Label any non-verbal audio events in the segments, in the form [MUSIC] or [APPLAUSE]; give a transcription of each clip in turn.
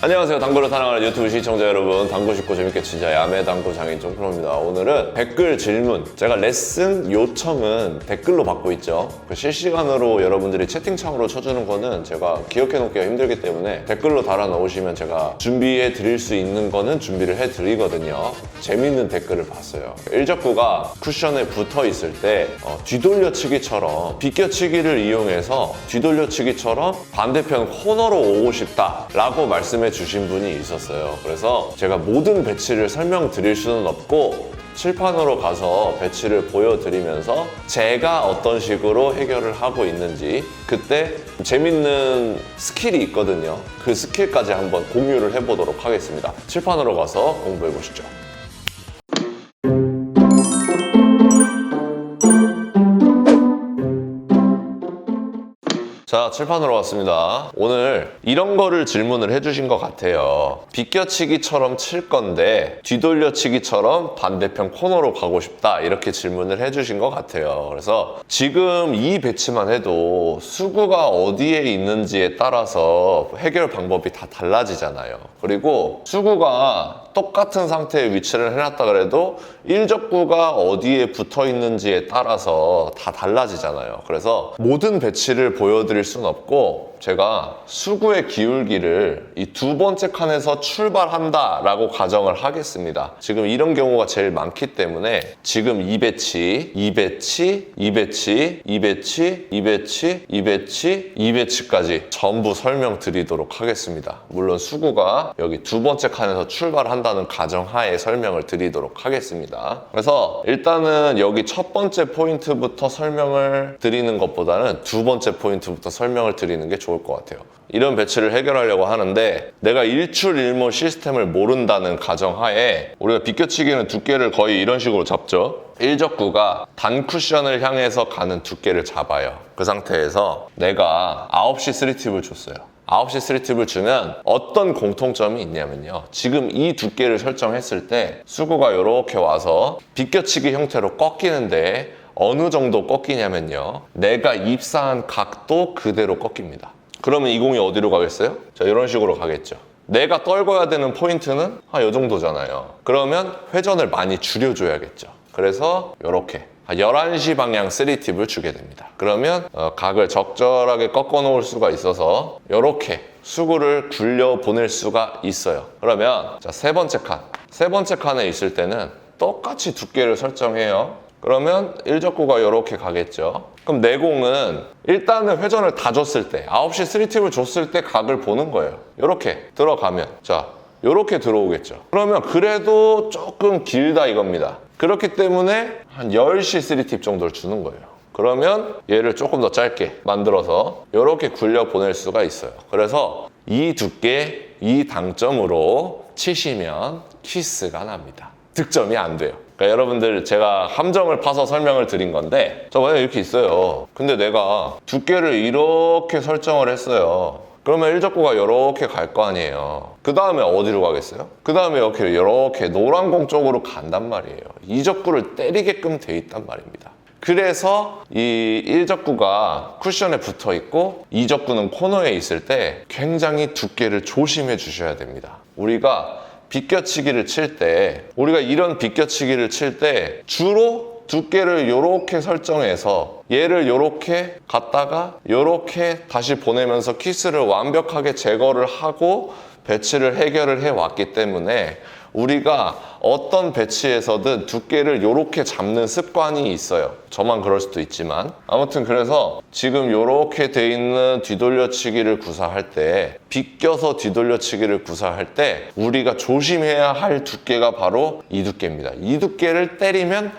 안녕하세요. 당구를 사랑하는 유튜브 시청자 여러분. 당구 쉽고 재밌게 치자 야매 당구 장인 정프로입니다. 오늘은 댓글 질문. 제가 레슨 요청은 댓글로 받고 있죠. 그 실시간으로 여러분들이 채팅창으로 쳐주는 거는 제가 기억해 놓기가 힘들기 때문에 댓글로 달아 넣으시면 제가 준비해 드릴 수 있는 거는 준비를 해 드리거든요. 재밌는 댓글을 봤어요. 일적구가 쿠션에 붙어 있을 때 어, 뒤돌려치기처럼 비껴치기를 이용해서 뒤돌려치기처럼 반대편 코너로 오고 싶다 라고 말씀 해 주신 분이 있었어요. 그래서 제가 모든 배치를 설명드릴 수는 없고 칠판으로 가서 배치를 보여드리면서 제가 어떤 식으로 해결을 하고 있는지 그때 재밌는 스킬이 있거든요. 그 스킬까지 한번 공유를 해보도록 하겠습니다. 칠판으로 가서 공부해 보시죠. 자, 칠판으로 왔습니다. 오늘 이런 거를 질문을 해주신 것 같아요. 비껴치기처럼 칠 건데 뒤돌려치기처럼 반대편 코너로 가고 싶다. 이렇게 질문을 해주신 것 같아요. 그래서 지금 이 배치만 해도 수구가 어디에 있는지에 따라서 해결 방법이 다 달라지잖아요. 그리고 수구가 똑같은 상태의 위치를 해놨다 그래도 일적구가 어디에 붙어 있는지에 따라서 다 달라지잖아요. 그래서 모든 배치를 보여드릴 수는 없고 제가 수구의 기울기를 이 두 번째 칸에서 출발한다 라고 가정을 하겠습니다. 지금 이런 경우가 제일 많기 때문에 지금 이 배치, 이 배치, 이 배치, 이 배치, 이 배치, 이 배치, 이 배치까지 전부 설명드리도록 하겠습니다. 물론 수구가 여기 두 번째 칸에서 출발한다는 가정하에 설명을 드리도록 하겠습니다. 그래서 일단은 여기 첫 번째 포인트부터 설명을 드리는 것보다는 두 번째 포인트부터 설명을 드리는 게 좋을 것 같아요. 이런 배치를 해결하려고 하는데 내가 일출일모 시스템을 모른다는 가정하에 우리가 비껴치기는 두께를 거의 이런 식으로 잡죠. 일적구가 단 쿠션을 향해서 가는 두께를 잡아요. 그 상태에서 내가 9시 3팁을 줬어요. 9시 3팁을 주면 어떤 공통점이 있냐면요. 지금 이 두께를 설정했을 때 수구가 이렇게 와서 비껴치기 형태로 꺾이는데 어느 정도 꺾이냐면요. 내가 입사한 각도 그대로 꺾입니다. 그러면 이 공이 어디로 가겠어요? 자, 이런 식으로 가겠죠. 내가 떨궈야 되는 포인트는 한 이 정도잖아요. 그러면 회전을 많이 줄여줘야겠죠. 그래서 이렇게 11시 방향 3팁을 주게 됩니다. 그러면 어, 각을 적절하게 꺾어 놓을 수가 있어서 이렇게 수구를 굴려 보낼 수가 있어요. 그러면 자, 세 번째 칸. 세 번째 칸에 있을 때는 똑같이 두께를 설정해요. 그러면 일적구가 이렇게 가겠죠. 그럼 내 공은 일단은 회전을 다 줬을 때 9시 3팁을 줬을 때 각을 보는 거예요. 이렇게 들어가면 자 이렇게 들어오겠죠. 그러면 그래도 조금 길다 이겁니다. 그렇기 때문에 한 10시 3팁 정도를 주는 거예요. 그러면 얘를 조금 더 짧게 만들어서 이렇게 굴려 보낼 수가 있어요. 그래서 이 두께, 이 당점으로 치시면 키스가 납니다. 득점이 안 돼요. 그러니까 여러분들 제가 함정을 파서 설명을 드린 건데 저 만약에 이렇게 있어요. 근데 내가 두께를 이렇게 설정을 했어요. 그러면 일적구가 이렇게 갈 거 아니에요. 그 다음에 어디로 가겠어요? 그 다음에 이렇게 이렇게 노란 공 쪽으로 간단 말이에요. 이적구를 때리게끔 돼 있단 말입니다. 그래서 이 1적구가 쿠션에 붙어 있고 2적구는 코너에 있을 때 굉장히 두께를 조심해 주셔야 됩니다. 우리가 비껴치기를 칠 때 우리가 이런 비껴치기를 칠 때 주로 두께를 이렇게 설정해서 얘를 이렇게 갖다가 이렇게 다시 보내면서 키스를 완벽하게 제거를 하고 배치를 해결을 해 왔기 때문에 우리가 어떤 배치에서든 두께를 이렇게 잡는 습관이 있어요. 저만 그럴 수도 있지만 아무튼 그래서 지금 이렇게 돼 있는 뒤돌려치기를 구사할 때 비껴서 뒤돌려치기를 구사할 때 우리가 조심해야 할 두께가 바로 이 두께입니다. 이 두께를 때리면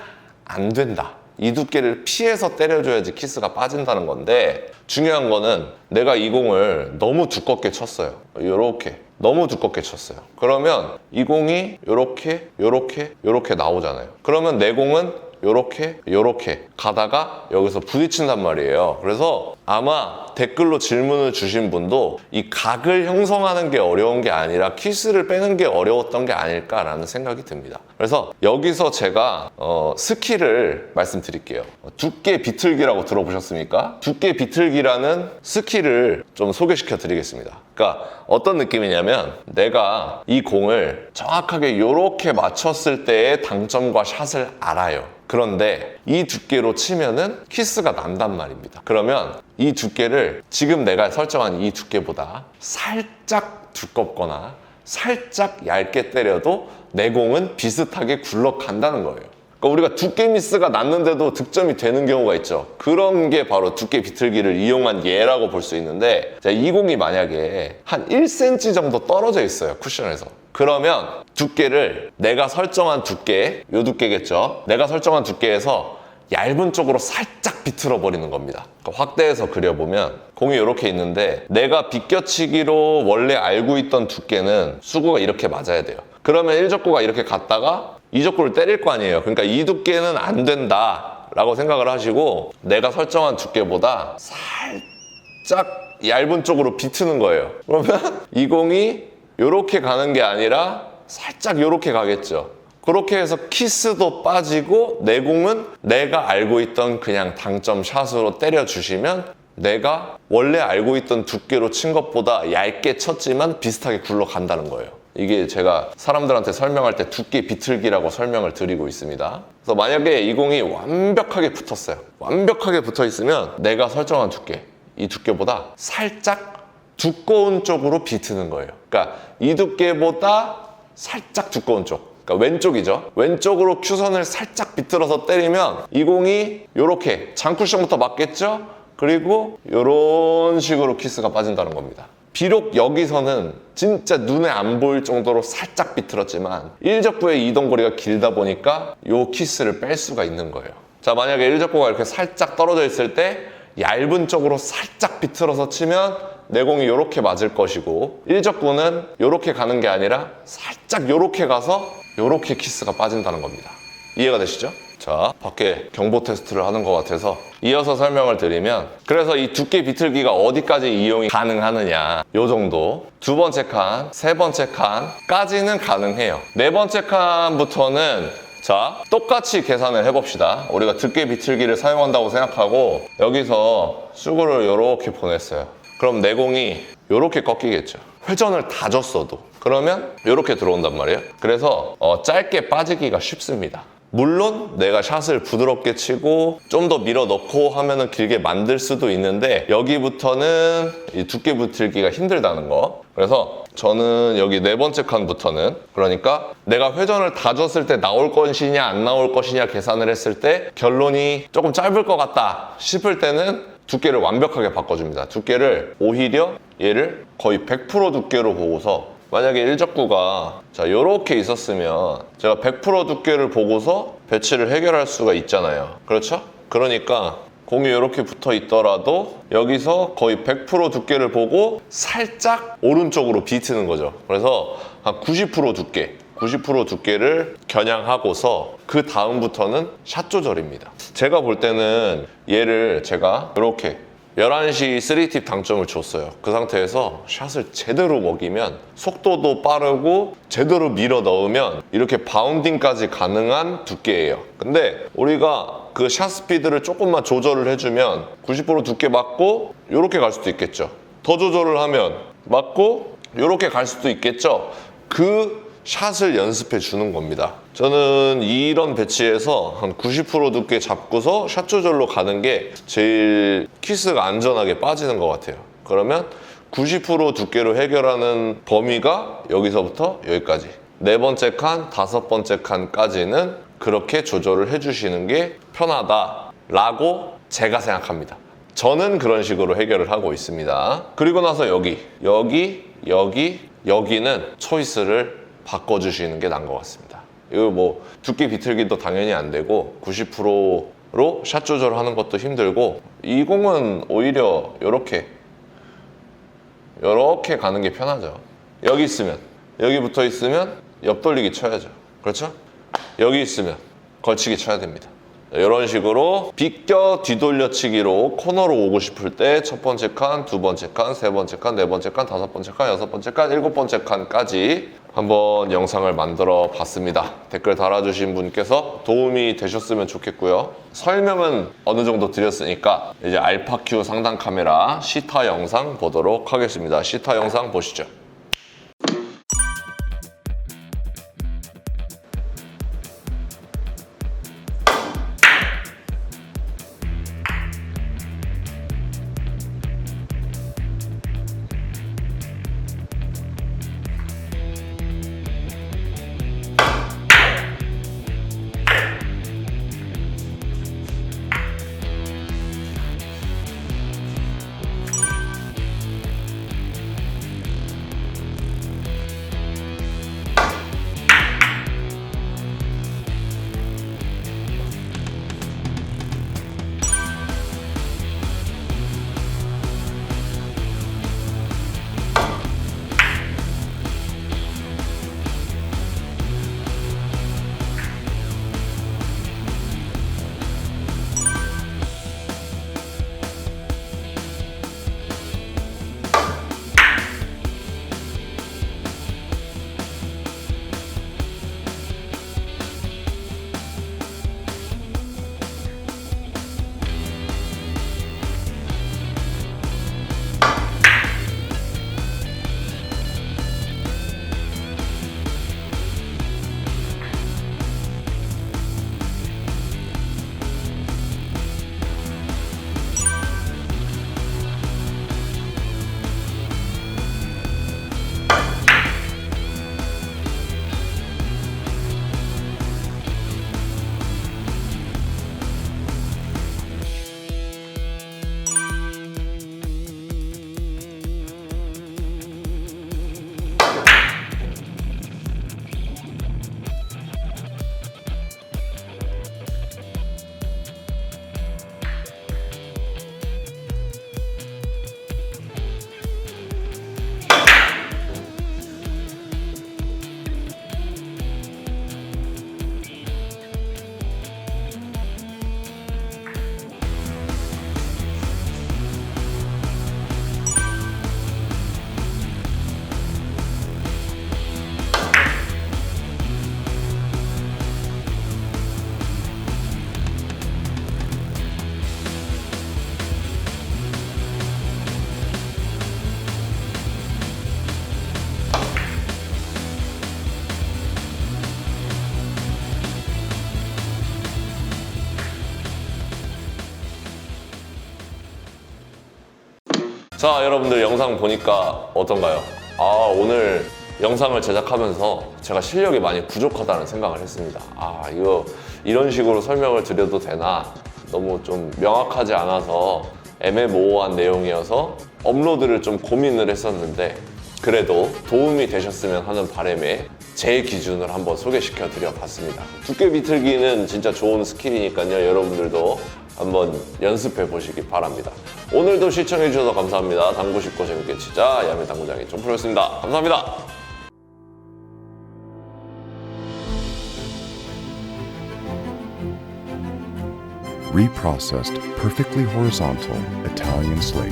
안 된다. 이 두께를 피해서 때려줘야지 키스가 빠진다는 건데 중요한 거는 내가 이 공을 너무 두껍게 쳤어요. 이렇게 너무 두껍게 쳤어요. 그러면 이 공이 이렇게 이렇게 이렇게 나오잖아요. 그러면 내 공은 요렇게 요렇게 가다가 여기서 부딪힌단 말이에요. 그래서 아마 댓글로 질문을 주신 분도 이 각을 형성하는 게 어려운 게 아니라 키스를 빼는 게 어려웠던 게 아닐까라는 생각이 듭니다. 그래서 여기서 제가 어, 스킬을 말씀드릴게요. 두께 비틀기라고 들어보셨습니까? 두께 비틀기라는 스킬을 좀 소개시켜 드리겠습니다. 그러니까 어떤 느낌이냐면 내가 이 공을 정확하게 이렇게 맞췄을 때의 당점과 샷을 알아요. 그런데 이 두께로 치면은 키스가 난단 말입니다. 그러면 이 두께를 지금 내가 설정한 이 두께보다 살짝 두껍거나 살짝 얇게 때려도 내 공은 비슷하게 굴러간다는 거예요. 그러니까 우리가 두께 미스가 났는데도 득점이 되는 경우가 있죠. 그런 게 바로 두께 비틀기를 이용한 예라고 볼 수 있는데 자, 이 공이 만약에 한 1cm 정도 떨어져 있어요. 쿠션에서. 그러면 두께를 내가 설정한 두께, 요 두께겠죠. 내가 설정한 두께에서 얇은 쪽으로 살짝 비틀어 버리는 겁니다. 그러니까 확대해서 그려보면 공이 이렇게 있는데 내가 비껴치기로 원래 알고 있던 두께는 수구가 이렇게 맞아야 돼요. 그러면 1적구가 이렇게 갔다가 2적구를 때릴 거 아니에요. 그러니까 이 두께는 안 된다. 라고 생각을 하시고 내가 설정한 두께보다 살짝 얇은 쪽으로 비트는 거예요. 그러면 [LAUGHS] 이 공이 이렇게 가는 게 아니라 살짝 이렇게 가겠죠. 그렇게 해서 키스도 빠지고 내 공은 내가 알고 있던 그냥 당점 샷으로 때려주시면 내가 원래 알고 있던 두께로 친 것보다 얇게 쳤지만 비슷하게 굴러간다는 거예요. 이게 제가 사람들한테 설명할 때 두께 비틀기라고 설명을 드리고 있습니다. 그래서 만약에 이 공이 완벽하게 붙었어요. 완벽하게 붙어 있으면 내가 설정한 두께, 이 두께보다 살짝 두꺼운 쪽으로 비트는 거예요. 그러니까 이 두께보다 살짝 두꺼운 쪽. 그러니까 왼쪽이죠. 왼쪽으로 큐선을 살짝 비틀어서 때리면 이 공이 이렇게 장쿠션부터 맞겠죠? 그리고 이런 식으로 키스가 빠진다는 겁니다. 비록 여기서는 진짜 눈에 안 보일 정도로 살짝 비틀었지만 1적구의 이동 거리가 길다 보니까 이 키스를 뺄 수가 있는 거예요. 자, 만약에 1적구가 이렇게 살짝 떨어져 있을 때 얇은 쪽으로 살짝 비틀어서 치면 내공이 이렇게 맞을 것이고 1적구는 이렇게 가는 게 아니라 살짝 이렇게 가서 이렇게 키스가 빠진다는 겁니다. 이해가 되시죠? 자, 밖에 경보 테스트를 하는 것 같아서 이어서 설명을 드리면 그래서 이 두께 비틀기가 어디까지 이용이 가능하느냐 요 정도 두 번째 칸, 세 번째 칸까지는 가능해요. 네 번째 칸부터는 자, 똑같이 계산을 해봅시다. 우리가 두께 비틀기를 사용한다고 생각하고 여기서 수구를 이렇게 보냈어요. 그럼 내공이 이렇게 꺾이겠죠. 회전을 다 줬어도. 그러면 이렇게 들어온단 말이에요. 그래서 어, 짧게 빠지기가 쉽습니다. 물론 내가 샷을 부드럽게 치고 좀 더 밀어 넣고 하면은 길게 만들 수도 있는데 여기부터는 이 두께 붙들기가 힘들다는 거. 그래서 저는 여기 네 번째 칸부터는 그러니까 내가 회전을 다 줬을 때 나올 것이냐 안 나올 것이냐 계산을 했을 때 결론이 조금 짧을 것 같다 싶을 때는 두께를 완벽하게 바꿔줍니다. 두께를 오히려 얘를 거의 100% 두께로 보고서 만약에 일적구가 자 이렇게 있었으면 제가 100% 두께를 보고서 배치를 해결할 수가 있잖아요. 그렇죠? 그러니까 공이 이렇게 붙어 있더라도 여기서 거의 100% 두께를 보고 살짝 오른쪽으로 비트는 거죠. 그래서 한 90% 두께, 90% 두께를 겨냥하고서 그 다음부터는 샷 조절입니다. 제가 볼 때는 얘를 제가 이렇게 11시 3팁 당점을 줬어요. 그 상태에서 샷을 제대로 먹이면 속도도 빠르고 제대로 밀어 넣으면 이렇게 바운딩까지 가능한 두께예요. 근데 우리가 그 샷 스피드를 조금만 조절을 해주면 90% 두께 맞고 이렇게 갈 수도 있겠죠. 더 조절을 하면 맞고 이렇게 갈 수도 있겠죠. 그 샷을 연습해 주는 겁니다. 저는 이런 배치에서 한 90% 두께 잡고서 샷 조절로 가는 게 제일 키스가 안전하게 빠지는 것 같아요. 그러면 90% 두께로 해결하는 범위가 여기서부터 여기까지. 네 번째 칸, 다섯 번째 칸까지는 그렇게 조절을 해주시는 게 편하다라고 제가 생각합니다. 저는 그런 식으로 해결을 하고 있습니다. 그리고 나서 여기, 여기, 여기, 여기는 초이스를 바꿔주시는 게 나은 것 같습니다. 이거 뭐 두께 비틀기도 당연히 안 되고 90%로 샷 조절하는 것도 힘들고 이 공은 오히려 이렇게 이렇게 가는 게 편하죠. 여기 있으면 여기 붙어 있으면 옆 돌리기 쳐야죠. 그렇죠? 여기 있으면 걸치기 쳐야 됩니다. 이런 식으로 비껴 뒤돌려치기로 코너로 오고 싶을 때 첫 번째 칸, 두 번째 칸, 세 번째 칸, 네 번째 칸, 다섯 번째 칸, 여섯 번째 칸, 일곱 번째 칸까지 한번 영상을 만들어 봤습니다. 댓글 달아주신 분께서 도움이 되셨으면 좋겠고요. 설명은 어느 정도 드렸으니까 이제 알파큐 상단 카메라 시타 영상 보도록 하겠습니다. 시타 영상 보시죠. 자, 여러분들 영상 보니까 어떤가요? 아, 오늘 영상을 제작하면서 제가 실력이 많이 부족하다는 생각을 했습니다. 아, 이거 이런 식으로 설명을 드려도 되나? 너무 좀 명확하지 않아서 애매모호한 내용이어서 업로드를 좀 고민을 했었는데 그래도 도움이 되셨으면 하는 바람에 제 기준을 한번 소개시켜 드려 봤습니다. 두께 비틀기는 진짜 좋은 스킬이니까요. 여러분들도 한번 연습해 보시기 바랍니다. 오늘도 시청해 주셔서 감사합니다. 당구 쉽고 재밌게 치자 야매 당구장의 존프로였습니다. 감사합니다. reprocessed perfectly horizontal Italian slate.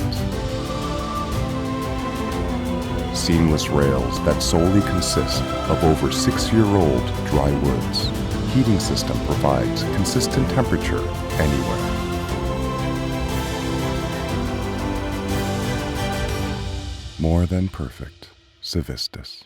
Seamless rails that solely consist of over six year old dry woods. Heating system provides consistent temperature anywhere. More than perfect. Civistus.